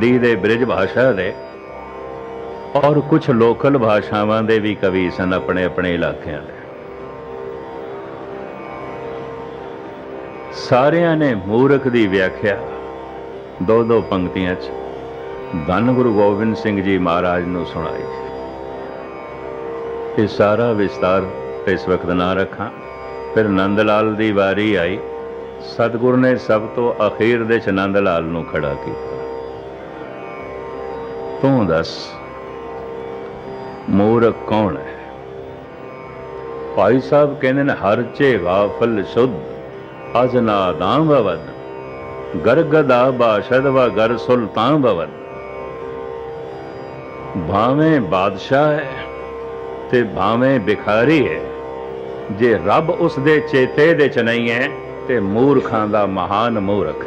ਹਿੰਦੀ ਦੇ ਬ੍ਰਿਜ ਭਾਸ਼ਾ ਦੇ ਔਰ ਕੁਝ ਲੋਕਲ ਭਾਸ਼ਾਵਾਂ ਦੇ ਵੀ ਕਵੀ ਸਨ ਆਪਣੇ ਆਪਣੇ ਇਲਾਕਿਆਂ ਦੇ। ਸਾਰਿਆਂ ਨੇ ਮੂਰਖ ਦੀ ਵਿਆਖਿਆ ਦੋ ਦੋ ਪੰਕਤੀਆਂ 'ਚ ਧੰਨ ਗੁਰੂ ਗੋਬਿੰਦ ਸਿੰਘ ਜੀ ਮਹਾਰਾਜ ਨੂੰ ਸੁਣਾਈ। ਇਹ ਸਾਰਾ ਵਿਸਤਾਰ ਇਸ ਵਕਤ ਨਾ ਰੱਖਾਂ। ਫਿਰ ਨੰਦ ਲਾਲ ਦੀ ਵਾਰੀ ਆਈ। ਸਤਿਗੁਰ ਨੇ ਸਭ ਤੋਂ ਅਖੀਰ ਦੇ ਚ ਨੰਦ ਲਾਲ ਨੂੰ ਖੜਾ ਕੀਤਾ। ਤੂੰ ਦੱਸ, ਮੂਰਖ ਕੌਣ ਹੈ? ਭਾਈ ਸਾਹਿਬ ਕਹਿੰਦੇ ਨੇ, ਹਰ ਚੇ ਗਾਫਲ ਸ਼ੁੱਧ, ਅਜ ਨਾਦਾਂ ਬਵਦ ਗਰਗਦਾ ਬਾਸ਼ਦ ਵਾ ਗਰ ਸੁਲਤਾਨ ਬਵਨ ਭਾਵੇਂ ਬਾਦਸ਼ਾਹ ਹੈ ਤੇ ਭਾਵੇਂ ਭਿਖਾਰੀ ਹੈ, ਜੇ ਰੱਬ ਉਸ ਦੇ ਚੇਤੇ ਦੇ ਚ ਨਹੀਂ ਹੈ, ਤੇ ਮੂਰਖਾਂ ਦਾ ਮਹਾਨ ਮੂਰਖ